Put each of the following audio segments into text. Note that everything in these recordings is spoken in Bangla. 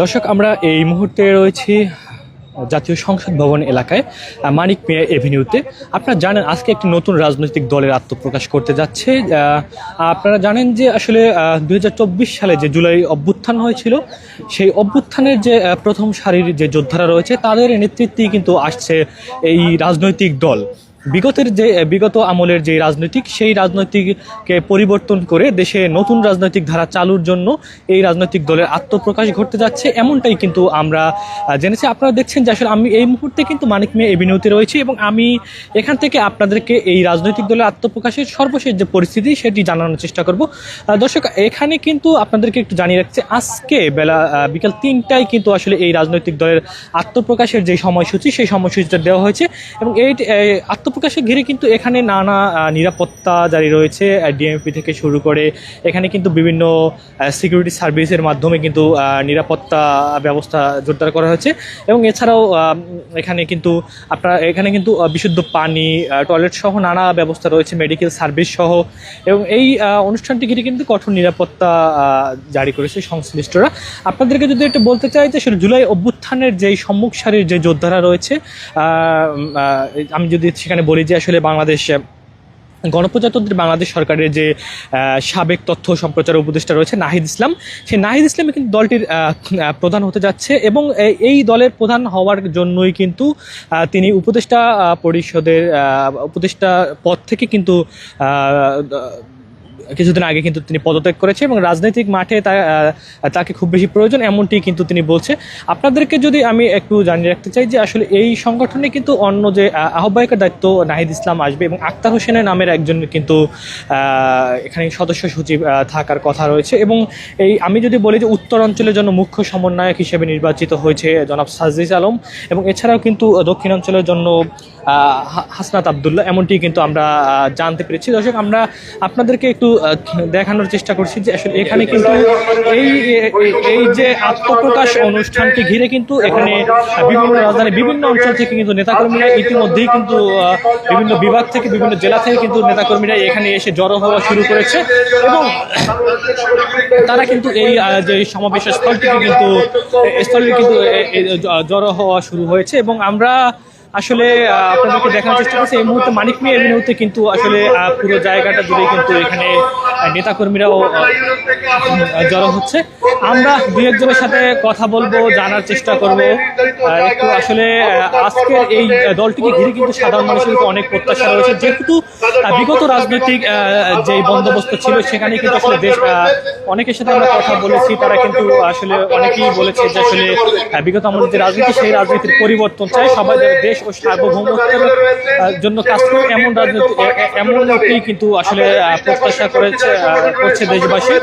দর্শক, আমরা এই মুহূর্তে রয়েছি জাতীয় সংসদ ভবন এলাকায় মানিক মিয়া এভিনিউতে। আপনারা জানেন, আজকে একটি নতুন রাজনৈতিক দলের আত্মপ্রকাশ করতে যাচ্ছে। আপনারা জানেন যে আসলে দুই হাজার চব্বিশ সালে যে জুলাই অভ্যুত্থান হয়েছিল, সেই অভ্যুত্থানের যে প্রথম সারির যে যোদ্ধারা রয়েছে, তাদের নেতৃত্বেই কিন্তু আসছে এই রাজনৈতিক দল। বিগতের যে বিগত আমলের যে রাজনৈতিক, সেই রাজনৈতিককে পরিবর্তন করে দেশে নতুন রাজনৈতিক ধারা চালুর জন্য এই রাজনৈতিক দলের আত্মপ্রকাশ ঘটতে যাচ্ছে। এমনটাই কিন্তু আমরা জেনেছি। আপনারা দেখছেন যে আসলে আমি এই মুহূর্তে কিন্তু মানিক মিয়া এভিনিউতে রয়েছি এবং আমি এখান থেকে আপনাদেরকে এই রাজনৈতিক দলের আত্মপ্রকাশের সর্বশেষ যে পরিস্থিতি, সেটি জানানোর চেষ্টা করব। দর্শক, এখানে কিন্তু আপনাদেরকে একটু জানিয়ে রাখছে, আজকে বেলা বিকাল তিনটায় কিন্তু আসলে এই রাজনৈতিক দলের আত্মপ্রকাশের যে সময়সূচি, সেই সময়সূচিটা দেওয়া হয়েছে এবং এই এই আত্মপ্রকাশে ঘিরে কিন্তু এখানে নানা নিরাপত্তা জারি রয়েছে ডিএমপি থেকে শুরু করে এখানে কিন্তু বিভিন্ন সিকিউরিটি সার্ভিসের মাধ্যমে কিন্তু নিরাপত্তা ব্যবস্থা জোরদার করা হয়েছে। এবং এছাড়াও এখানে কিন্তু আপনার, এখানে কিন্তু বিশুদ্ধ পানি টয়লেট সহ নানা ব্যবস্থা রয়েছে মেডিকেল সার্ভিস সহ। এবং এই অনুষ্ঠানটি ঘিরে কিন্তু কঠোর নিরাপত্তা জারি করেছে সংশ্লিষ্টরা। আপনাদেরকে যদি একটু বলতে চাই যে আসলে জুলাই অভ্যুত্থানের যেই সম্মুখ সারির যে যোদ্ধারা রয়েছে আমি যদি সেখানে বলি যে আসলে বাংলাদেশ গণপ্রজাতন্ত্রী বাংলাদেশ সরকারের যে সাবেক তথ্য সম্প্রচার উপদেষ্টা রয়েছে নাহিদ ইসলাম। সেই নাহিদ ইসলামই কিন্তু দলটির প্রধান হতে যাচ্ছে এবং এই- দলের প্রধান হওয়ার জন্যই কিন্তু তিনি উপদেষ্টা পরিষদের উপদেষ্টা পদ থেকে কিন্তু কিছুদিন আগে কিন্তু তিনি পদত্যাগ করেছে এবং রাজনৈতিক মাঠে তাকে খুব বেশি প্রয়োজন এমনটি কিন্তু তিনি বলছে। আপনাদেরকে যদি আমি একটু জানিয়ে রাখতে চাই যে আসলে এই সংগঠনে কিন্তু অন্য যে আহ্বায়কের দায়িত্ব নাহিদ ইসলাম আসবে এবং আক্তার হোসেনের নামের একজন কিন্তু এখানে সদস্য সচিব থাকার কথা রয়েছে এবং এই আমি যদি বলি যে উত্তর অঞ্চলের জন্য মুখ্য সমন্বয়ক হিসেবে নির্বাচিত হয়েছে জনাব সাজিজ আলম এবং এছাড়াও কিন্তু দক্ষিণ অঞ্চলের জন্য হাসনাত আবদুল্লাহ এমনটি কিন্তু আমরা জানতে পেরেছি। দর্শক, আমরা আপনাদেরকে একটু দেখানোর চেষ্টা করছি যে আসলে এখানে কিন্তু এই, এই- যে আত্মপ্রকাশ অনুষ্ঠানকে ঘিরে কিন্তু এখানে বিভিন্ন রাজধানী, বিভিন্ন অঞ্চল থেকে কিন্তু নেতাকর্মীরা ইতিমধ্যেই কিন্তু বিভিন্ন বিভাগ থেকে, বিভিন্ন জেলা থেকে কিন্তু নেতাকর্মীরা এখানে এসে জড়ো হওয়া শুরু করেছে। এবং তারা কিন্তু এই যে সমাবেশের স্থলটিকে কিন্তু এ- স্থলে কিন্তু জড়ো হওয়া শুরু হয়েছে। এবং আমরা আসলে আপনাদেরকে দেখানোর চেষ্টা করছি, এই মুহূর্তে মানিক মিয়া এভিনিউতে কিন্তু আসলে পুরো জায়গাটা জুড়ে কিন্তু এখানে নেতাকর্মীরাও জড়ো হচ্ছে। আমরা দুই একজনের সাথে কথা বলব জানার চেষ্টা করব। একটু আসলে আহ, আজকের এই দলটিকে ঘিরে কিন্তু সাধারণ মানুষের অনেক প্রত্যাশা রয়েছে। যেহেতু বিগত রাজনৈতিক যে বন্দোবস্ত ছিল সেখানে কিন্তু আসলে দেশ অনেকের সাথে আমরা কথা বলেছি। তারা কিন্তু আসলে অনেকেই বলেছে যে আসলে বিগত আমাদের যে রাজনীতি সেই রাজনীতির পরিবর্তন চাই সবাই দেশ ও সার্বভৌমত্বের জন্য কাজ করে এমন রাজনীতি এ- এ- কিন্তু আসলে প্রত্যাশা করেছে। করছে দেশবাসী।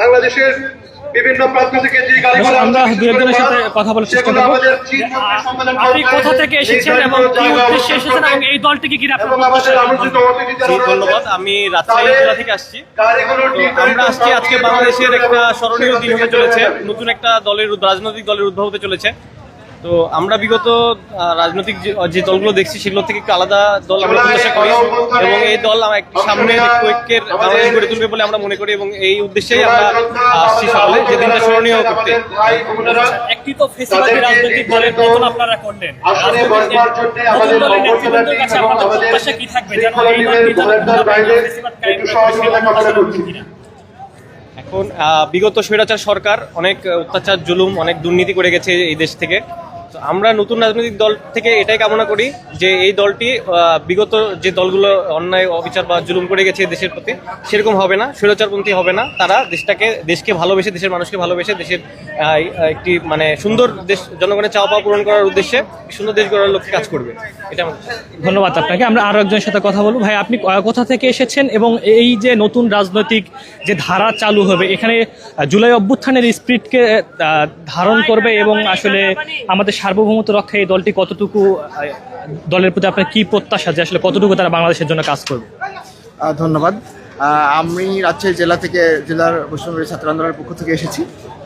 বাংলাদেশের বিভিন্ন প্রান্ত থেকে যে গাড়িগুলো আমরা দু একজনের সাথে কথা বলার চেষ্টা সেগুলো করব। আমাদের চীন সরকার সম্মেলন আপনি কোথা থেকে এসেছেন এবং কি উদ্দেশ্যে এসেছেন এবং এই দলটিকে আপনার ধন্যবাদ। আমি রাজশাহী জেলা থেকে আসছি। আমরা আসছি আজকে বাংলাদেশের একটা স্মরণীয় দিন হতে চলেছে। নতুন একটা দলের রাজনৈতিক দলের উদ্ভব হতে চলেছে। তো আমরা বিগত রাজনৈতিক যে- যে দলগুলো দেখছি সেগুলো থেকে একটু আলাদা দল আমরা প্রত্যাশা করি। এবং এই দল আমার একটি সামনের একটু ঐক্যের বাংলাদেশ গড়ে তুলবে বলে আমরা মনে করি এবং এই উদ্দেশ্যেই আমরা আসছি সকলে যে দিনটা স্মরণীয় করতে। একটি তো ফেসিবাদী রাজনৈতিক দলের পতন আপনারা করলেন। প্রত্যাশা কি থাকবে? যেন এই দলটি ফেসিবাদ কায়েম করে সেই প্রত্যাশা রাখবেন কিনা? এখন বিগত স্বৈরাচার সরকার অনেক অত্যাচার জুলুম অনেক দুর্নীতি করে গেছে এই দেশ থেকে। আমরা নতুন রাজনৈতিক দল থেকে এটাই কামনা করি যে এই দলটি বিগত যে দলগুলো অন্যায়, অবিচার বা জুলুম করে গেছে দেশের প্রতি, সেরকম হবে না, স্বৈরাচারপন্থী হবে না। তারা দেশটাকে, দেশকে ভালোবেসে, দেশের মানুষকে ভালোবেসে, দেশের একটি মানে সুন্দর দেশ, জনগণের চাওয়া পাওয়া পূরণ করার উদ্দেশ্যে সুন্দর দেশ গড়ার লক্ষ্যে কাজ করবে। এটা ধন্যবাদ আপনাকে। আমরা আরও একজনের সাথে কথা বলব। ভাই, আপনি কোথা থেকে এসেছেন এবং এই যে নতুন রাজনৈতিক যে ধারা চালু হবে, এখানে জুলাই অভ্যুত্থানের স্পিরিটকে ধারণ করবে এবং আসলে আমাদের সার্বভৌমত্ব রক্ষায় এই দলটি কতটুকু দলের প্রতি আপনার কি প্রত্যাশা যে আসলে কতটুকু তারা বাংলাদেশের জন্য কাজ করবে? ধন্যবাদ। আমি রাজশাহী জেলা থেকে, জেলার বৈষ্ণবী ছাত্র আন্দোলনের পক্ষ থেকে এসেছি।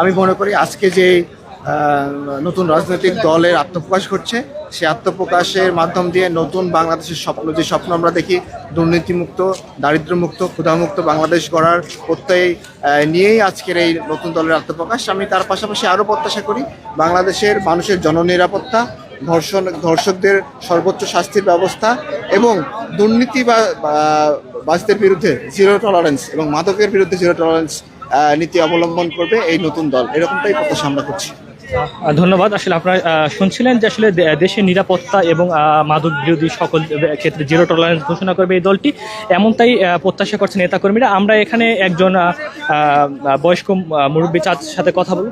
আমি মনে করি আজকে যে নতুন রাজনৈতিক দলের আত্মপ্রকাশ ঘটছে। সেই আত্মপ্রকাশের মাধ্যম দিয়ে নতুন বাংলাদেশের স্বপ্ন, যে স্বপ্ন আমরা দেখি, দুর্নীতিমুক্ত, দারিদ্র্যমুক্ত, ক্ষুধামুক্ত বাংলাদেশ গড়ার প্রত্যয় নিয়েই আজকের এই নতুন দলের আত্মপ্রকাশ। আমি তার পাশাপাশি আরও প্রত্যাশা করি, বাংলাদেশের মানুষের জননিরাপত্তা, ধর্ষণ, ধর্ষকদের সর্বোচ্চ শাস্তির ব্যবস্থা এবং দুর্নীতি বা বাজদের বিরুদ্ধে জিরো টলারেন্স এবং মাদকের বিরুদ্ধে জিরো টলারেন্স নীতি অবলম্বন করবে এই নতুন দল। এরকমটাই প্রত্যাশা আমরা করছি। ধন্যবাদ। আসলে আপনারা শুনছিলেন যে আসলে দেশের নিরাপত্তা এবং মাদক বিরোধী সকল ক্ষেত্রে জিরো টলারেন্স ঘোষণা করবে এই দলটি। এমনটাই প্রত্যাশা করছে নেতাকর্মীরা। আমরা এখানে একজন বয়স্ক মুরব্বী চাচার সাথে কথা বলব।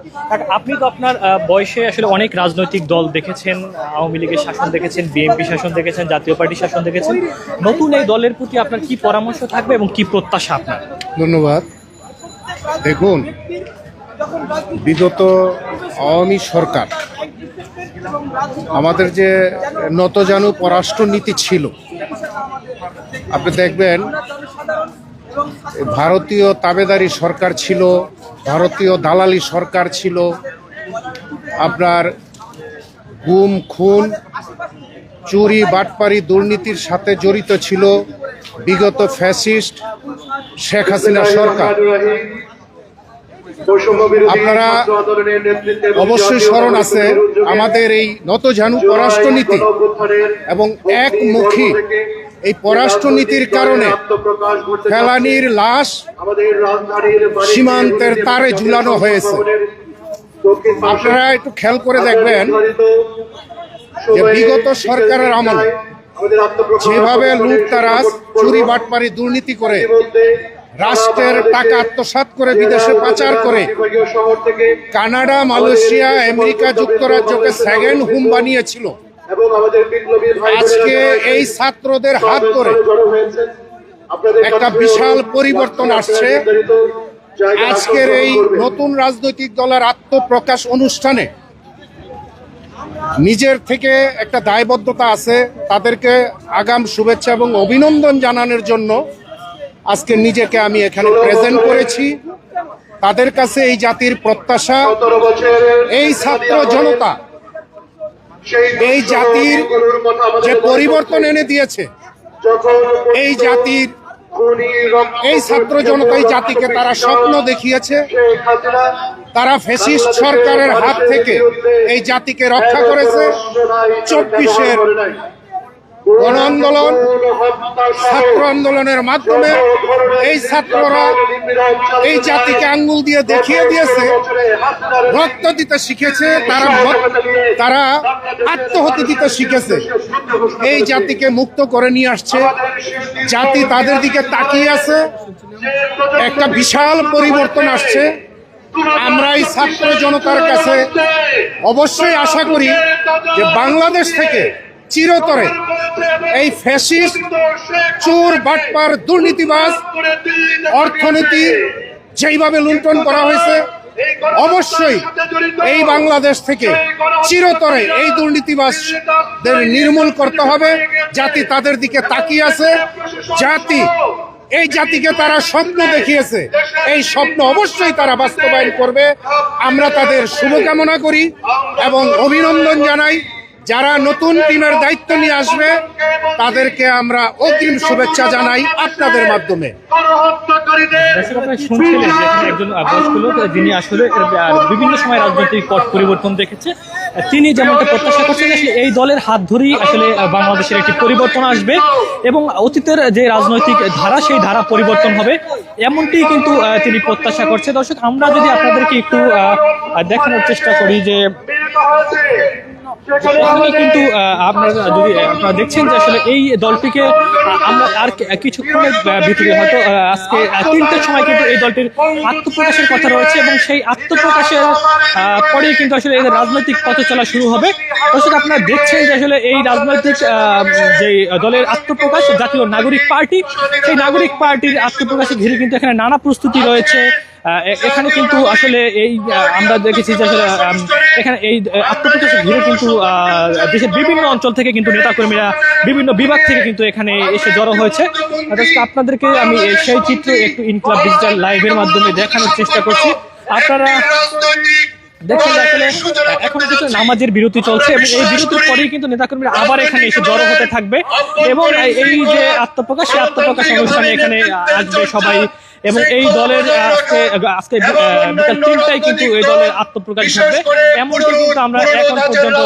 আপনি তো আপনার বয়সে আসলে অনেক রাজনৈতিক দল দেখেছেন, আওয়ামী লীগের শাসন দেখেছেন, বিএনপি শাসন দেখেছেন, জাতীয় পার্টি শাসন দেখেছেন। নতুন এই দলের প্রতি আপনার কি পরামর্শ থাকবে এবং কি প্রত্যাশা আপনার? ধন্যবাদ। দেখুন বিগত আওয়ামী সরকার আমাদের যে নতজানু পররাষ্ট্রনীতি ছিল, আপনি দেখবেন ভারতীয় তাবেদারি সরকার ছিল, ভারতীয় দালালি সরকার ছিল, আপনার গুম, খুন, চুরি, বাটপারি দুর্নীতির সাথে জড়িত ছিল বিগত ফ্যাসিস্ট শেখ হাসিনা সরকার। আপনারা অবশ্যই স্মরণ আছে আমাদের এই নতজানু পররাষ্ট্রনীতি এবং একমুখী এই পররাষ্ট্রনীতির কারণে ফেলানির লাশ সীমান্তের তারে ঝুলানো হয়েছে। আপনারা একটু খেয়াল করে দেখবেন যে বিগত সরকারের আমলে যেভাবে লুটতারাজ চুরি বাটপারি দুর্নীতি করে রাষ্ট্রের টাকা আত্মসাৎ করে বিদেশে পাচার করে। কানাডা, মালয়েশিয়া, আমেরিকা যুক্তরাজ্যকে সেকেন্ড হোম বানিয়েছিল। আজকে এই ছাত্রদের হাত ধরে একটা বিশাল পরিবর্তন আসছে। আজকের এই নতুন রাজনৈতিক দলের আত্মপ্রকাশ অনুষ্ঠানে নিজের থেকে একটা দায়বদ্ধতা আছে। তাদেরকে আগাম শুভেচ্ছা এবং অভিনন্দন জানানোর জন্য আজকে নিজেকে আমি এখানে প্রেজেন্ট করেছি। তাদের কাছে এই জাতির প্রত্যাশা, এই ছাত্র জনতা, এই জাতির যে পরিবর্তন এনে দিয়েছে, এই জাতির এই ছাত্র জনতা, এই জাতিকে তারা স্বপ্ন দেখিয়েছে। তারা ফেসিস্ট সরকারের হাত থেকে এই জাতিকে রক্ষা করেছে। চব্বিশের গণ আন্দোলন ছাত্র আন্দোলনের মাধ্যমে এই ছাত্ররা এই জাতিকে আঙ্গুল দিয়ে দেখিয়ে দিয়েছে, রক্ত দিতে শিখেছে, তারা তারা আত্মহতি দিতে শিখেছে। এই জাতিকে মুক্ত করে নিয়ে আসছে। জাতি তাদের দিকে তাকিয়ে আছে। একটা বিশাল পরিবর্তন আসছে। আমরা এই ছাত্র জনতার কাছে অবশ্যই আশা করি যে বাংলাদেশ থেকে চিরতরে। এই ফ্যাসিস চোর, বাটপার, দুর্নীতিবাজ অর্থনীতি যেইভাবে লুণ্ঠন করা হয়েছে, অবশ্যই এই বাংলাদেশ থেকে চিরতরে এই দুর্নীতিবাসদের নির্মূল করতে হবে। জাতি তাদের দিকে তাকিয়ে আছে। জাতি, এই জাতিকে তারা স্বপ্ন দেখিয়েছে। এই স্বপ্ন অবশ্যই তারা বাস্তবায়ন করবে। আমরা তাদের শুভকামনা করি এবং অভিনন্দন জানাই। যারা নতুন টিমের দায়িত্ব নিয়ে আসবে, তাদেরকে আমরা অগ্রিম শুভেচ্ছা জানাই আপনাদের মাধ্যমে। যিনি আসলে বিভিন্ন সময় রাজনৈতিক পথ পরিবর্তন দেখেছে তিনি যেমনটা প্রত্যাশা করছেন এই দলের হাত ধরেই আসলে বাংলাদেশের একটি পরিবর্তন আসবে এবং অতীতের যে রাজনৈতিক ধারা সেই ধারা পরিবর্তন হবে এমনটি কিন্তু তিনি প্রত্যাশা করছে। দর্শক, আমরা যদি আপনাদেরকে একটু দেখানোর চেষ্টা করি যে কিন্তু আপনারা যদি আপনারা দেখছেন যে আসলে এই দলটিকে আমরা আর কিছুক্ষণের ভিতরে হয়তো আজকে তিনটের সময় কিন্তু এই দলটির আত্মপ্রকাশের কথা রয়েছে এবং সেই আত্মপ্রকাশের পরেই কিন্তু আসলে এদের রাজনৈতিক পথ চলা শুরু হবে। দর্শক, আপনারা দেখছেন যে আসলে এই রাজনৈতিক যে দলের আত্মপ্রকাশ, জাতীয় নাগরিক পার্টি, সেই নাগরিক পার্টির আত্মপ্রকাশে ঘিরে কিন্তু এখানে নানা প্রস্তুতি রয়েছে। এখানে কিন্তু আসলে এই আমরা দেখেছি যে আসলে এখানে এই আহ, আত্মপ্রকাশ ঘিরে কিন্তু দেশের বিভিন্ন অঞ্চল থেকে কিন্তু নেতাকর্মীরা বিভিন্ন বিভাগ থেকে কিন্তু এখানে এসে জড়ো হয়েছে। আপনাদেরকে আমি সেই চিত্র একটু ইনক্লাব ডিজিটাল লাইভের মাধ্যমে দেখানোর চেষ্টা করছি। আপনারা দেখছেন আসলে এখন কিন্তু নামাজের বিরতি চলছে এবং এই বিরতির পরেই কিন্তু নেতাকর্মীরা আবার এখানে এসে জড়ো হতে থাকবে। এবং এই যে আত্মপ্রকাশ সেই আত্মপ্রকাশ অনুষ্ঠানে এখানে আসবে সবাই। এবং এই দলের আজকে আজকে বিকাল তিনটায় কিন্তু এই দলের আত্মপ্রকাশ এমনকি কিন্তু আমরা এখন পর্যন্ত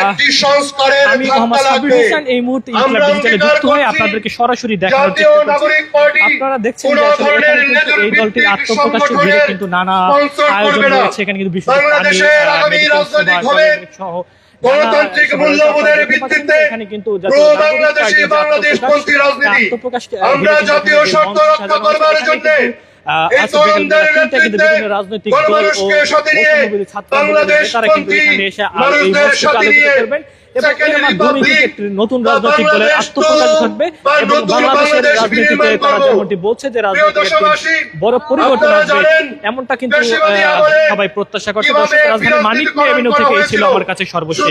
একটি সংস্কারের আমি মোহাম্মদ হোসেন এই মুহূর্তে ইনকিলাব ডিজিটালে যুক্ত হয়ে আপনাদেরকে সরাসরি দেখানোর জাতীয় চেষ্টা করছি। আপনারা দেখছেন যে এখানে কিন্তু এই দলটির ঘিরে কিন্তু নানা আয়োজন রয়েছে। এখানে কিন্তু পানি টয়লেট সহ গণতান্ত্রিক মূল্যবোধের ভিত্তিতে প্রো বাংলাদেশি বাংলাদেশী বাংলাদেশপন্থী রাজনীতি। আমরা জাতীয় স্বার্থ রক্ষা করবার জন্য রাজনৈতিক দল ও এই মানুষদের সাথে নিয়ে এবং এর মাধ্যমে একটি নতুন রাজনৈতিক দলের বাংলাদেশ আত্মপ্রকাশ ঘটবে এবং বাংলাদেশের রাজনীতিতে বিনির্মাণ তারা যেমনটি বলছে যে দেশবাসী, বড় পরিবর্তন আসবে এমনটা কিন্তু সবাই প্রত্যাশা করছে। মানিক বিরাজনীতিকরণ থেকে এই ছিল আমার কাছে সর্বশেষ।